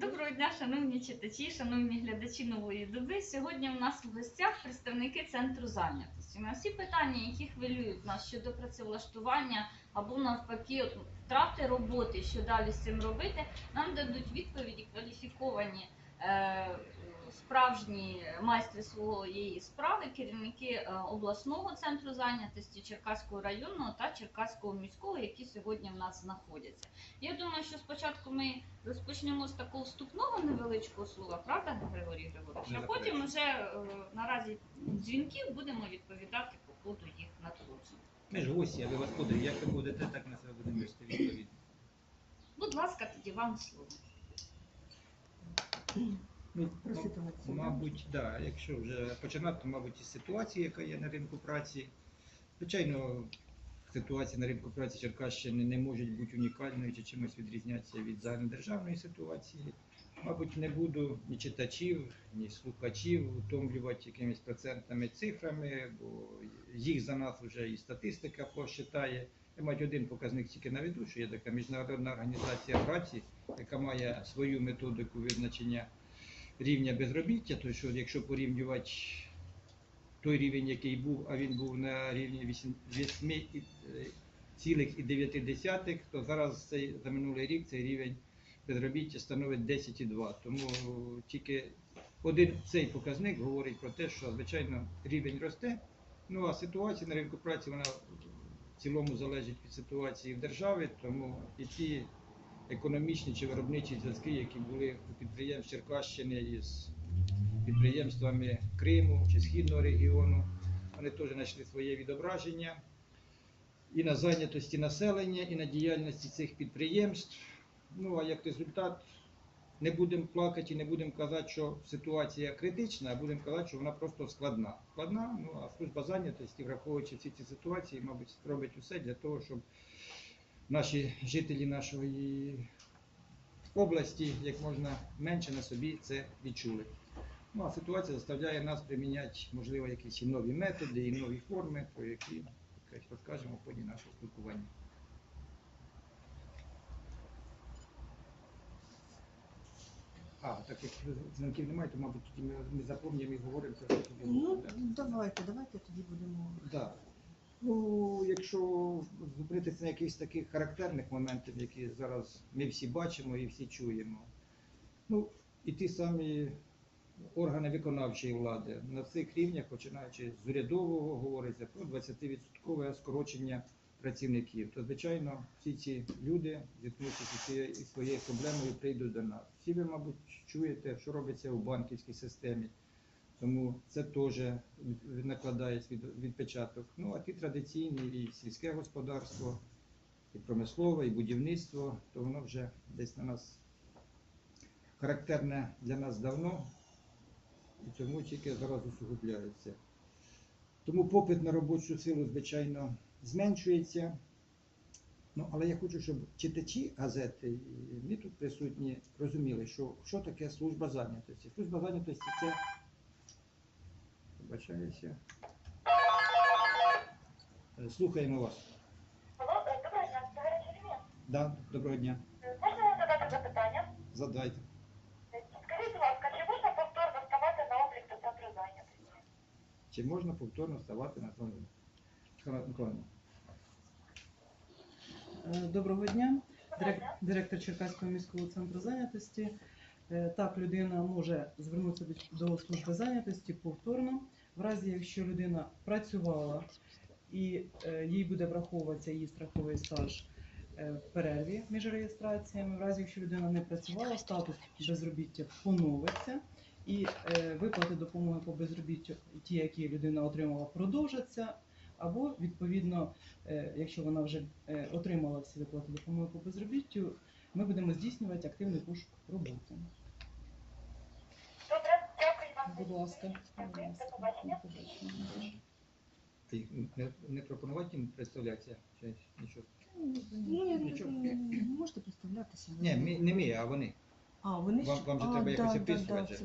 Доброго дня, шановні читачі, шановні глядачі нової доби. Сьогодні у нас в гостях представники центру зайнятості. На всі питання, які хвилюють нас щодо працевлаштування або навпаки от, втрати роботи, що далі з цим робити, нам дадуть відповіді кваліфіковані. Е, Справжні майстри своєї справи, керівники е, обласного центру зайнятості Черкаського районного та Черкаського міського, які сьогодні в нас знаходяться. Я думаю, що спочатку ми розпочнемо з такого вступного невеличкого слова, правда, Григорій Григорович? А потім вже е, наразі дзвінків будемо відповідати по ходу їх надходження. Ми ж гості, а ви господи, як ви будете, так на себе будемо вести відповідь. Будь ласка, тоді вам слово. Ну, Про ситуацію. Мабуть, да. Якщо вже починати, то мабуть із ситуації, яка є на ринку праці. Звичайно, ситуація на ринку праці Черкащини не може бути унікальною чи чимось відрізнятися від загальнодержавної ситуації. Мабуть, не буду ні читачів, ні слухачів утомлювати якимись процентними цифрами, бо їх за нас вже і статистика посчитає. Я маю один показник тільки наведу, що є така міжнародна організація праці, яка має свою методику визначення рівня безробіття, то що якщо порівнювати той рівень, який був, а він був на рівні 8,9, то зараз цей, за минулий рік цей рівень безробіття становить 10,2. Тому тільки один цей показник говорить про те, що звичайно рівень росте. Ну а ситуація на ринку праці вона в цілому залежить від ситуації в державі, тому і ті економічні чи виробничі зв'язки, які були у підприємств Черкащини із підприємствами Криму чи Східного регіону, вони теж знайшли своє відображення і на зайнятості населення, і на діяльності цих підприємств. Ну а як результат, не будемо плакати і не будемо казати, що ситуація критична, а будемо казати, що вона просто складна. Складна, ну а служба зайнятості, враховуючи всі ці ситуації, мабуть, робить усе для того, щоб наші жителі нашої області як можна менше на собі це відчули. Ну а ситуація заставляє нас приміняти, можливо, якісь і нові методи, і нові форми, про які розкажемо в ході нашого спілкування. А, так як дзвінків немає, то, мабуть, тоді ми, ми запомнимо і говоримо. Ну, давайте, давайте тоді будемо. Да. Ну, якщо зупинитися на якихось таких характерних моментів, які зараз ми всі бачимо і всі чуємо. Ну, і ті самі органи виконавчої влади на цих рівнях, починаючи з урядового, говориться про 20% скорочення працівників. То, звичайно, всі ці люди, зіткнувшися зі своєю проблемою, прийдуть до нас. Всі ви, мабуть, чуєте, що робиться у банківській системі. Тому це теж накладає відпечаток. Ну а ті традиційні і сільське господарство, і промислове, і будівництво, то воно вже десь на нас характерне для нас давно, і тому тільки зараз усугубляється. Тому попит на робочу силу, звичайно, зменшується. Ну, але я хочу, щоб читачі газети, ми тут присутні, розуміли, що, що таке служба зайнятості. Служба зайнятості це Вибачаюся. Е, Слухаємо вас. Алло, е, доброго дня, це гаряча лінія. Да, доброго дня. Е, Можна вам задати запитання? Задайте. Е, Скажіть, будь ласка, чи можна повторно ставати на облік до центру зайнятості? Чи можна повторно ставати на зону? Михайло Миколаївна. Е, Доброго дня, Доброго Дирек- дня. директор Черкаського міського центру зайнятості. Е, Так, людина може звернутися до- служби зайнятості повторно, в разі якщо людина працювала і е, їй буде враховуватися її страховий стаж е, в перерві між реєстраціями. В разі якщо людина не працювала, статус безробіття поновиться. І виплати допомоги по безробіттю, ті, які людина отримала, продовжаться. Або відповідно, якщо вона вже отримала всі виплати допомоги по безробіттю, ми будемо здійснювати активний пошук роботи. Добре, дякую вам. Будь ласка, Дякую, до побачення. Ти не, не пропонувати їм представлятися? Чи нічого? Ну, можете представлятися. Ні, не ми, а вони. А, вони Вам- ж- вам же а, треба якось да, да, описувати да, це